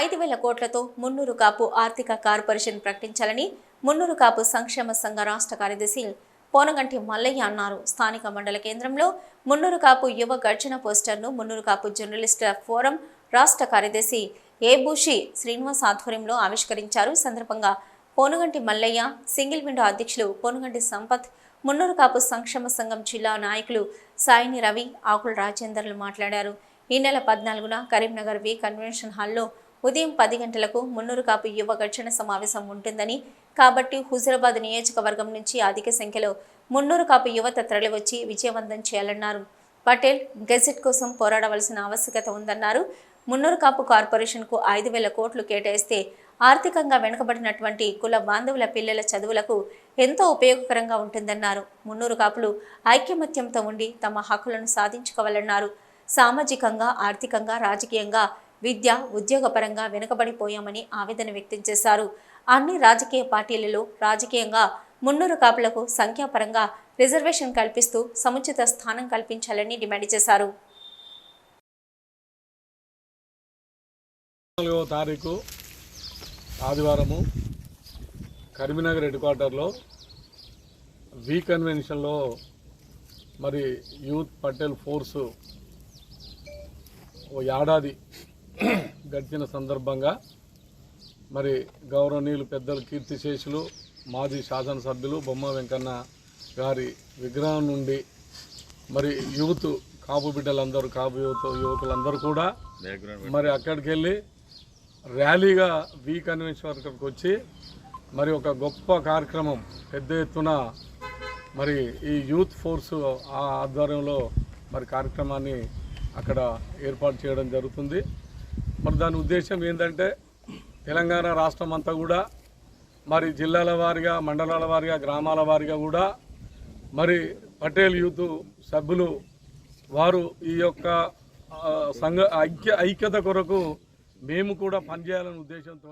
ఐదు వేల కోట్లతో మున్నూరు కాపు ఆర్థిక కార్పొరేషన్ ప్రకటించాలని మున్నూరు కాపు సంక్షేమ సంఘ రాష్ట్ర కార్యదర్శి పోనగంటి మల్లయ్య అన్నారు. స్థానిక మండల కేంద్రంలో మున్నూరు కాపు యువ గర్జన పోస్టర్ను మున్నూరు కాపు జర్నలిస్టుల ఫోరం రాష్ట్ర కార్యదర్శి ఏబూషి శ్రీనివాస్ ఆధ్వర్యంలో ఆవిష్కరించారు. సందర్భంగా పోనుగంటి మల్లయ్య సింగిల్ విండో అధ్యక్షులు పోనుగంటి సంపత్ మున్నూరు కాపు సంక్షేమ సంఘం జిల్లా నాయకులు సాయిని రవి ఆకుల రాజేందర్లు మాట్లాడారు. ఈ నెల పద్నాలుగున కరీంనగర్ వి కన్వెన్షన్ హాల్లో ఉదయం పది గంటలకు మున్నూరు కాపు యువ ఘర్షణ సమావేశం ఉంటుందని. కాబట్టి హుజరాబాద్ నియోజకవర్గం నుంచి అధిక సంఖ్యలో మున్నూరు కాపు యువత తరలివచ్చి విజయవంతం చేయాలన్నారు. పటేల్ గెజెట్ కోసం పోరాడవలసిన ఆవశ్యకత ఉందన్నారు. మున్నూరు కాపు కార్పొరేషన్కు ఐదు వేల కోట్లు కేటాయిస్తే ఆర్థికంగా వెనుకబడినటువంటి కుల బాంధవుల పిల్లల చదువులకు ఎంతో ఉపయోగకరంగా ఉంటుందన్నారు. మున్నూరు కాపులు ఐక్యమత్యంతో ఉండి తమ హక్కులను సాధించుకోవాలన్నారు. సామాజికంగా ఆర్థికంగా రాజకీయంగా విద్య ఉద్యోగపరంగా వెనుకబడిపోయామని ఆవేదన వ్యక్తం చేశారు. అన్ని రాజకీయ పార్టీలలో రాజకీయంగా మున్నూరు కాపులకు సంఖ్యాపరంగా రిజర్వేషన్ కల్పిస్తూ సముచిత స్థానం కల్పించాలని డిమాండ్ చేశారు. నాలుగవ తారీఖు ఆదివారము కరీంనగర్ హెడ్ క్వార్టర్లో వీ కన్వెన్షన్లో మరి యూత్ పటేల్ ఫోర్సు ఓ ఏడాది గడిచిన సందర్భంగా మరి గౌరవనీయులు పెద్దలు కీర్తిశేషులు మాజీ శాసనసభ్యులు బొమ్మ వెంకన్న గారి విగ్రహం నుండి మరి యూత్ కాపు బిడ్డలందరూ కాపు యువత యువకులందరూ కూడా మరి అక్కడికి వెళ్ళి ర్యాలీగా వి కన్వెన్షన్ వరకు వచ్చి మరి ఒక గొప్ప కార్యక్రమం పెద్ద ఎత్తున మరి ఈ యూత్ ఫోర్స్ ఆ ఆధ్వర్యంలో మరి కార్యక్రమాన్ని అక్కడ ఏర్పాటు చేయడం జరుగుతుంది. మరి దాని ఉద్దేశం ఏంటంటే తెలంగాణ రాష్ట్రం అంతా కూడా మరి జిల్లాల వారిగా మండలాల వారిగా గ్రామాల వారిగా కూడా మరి పటేల్ యూత్ సభ్యులు వారు ఈ యొక్క సంఘ ఐక్య ఐక్యత కొరకు మేము కూడా పనిచేయాలనే ఉద్దేశంతో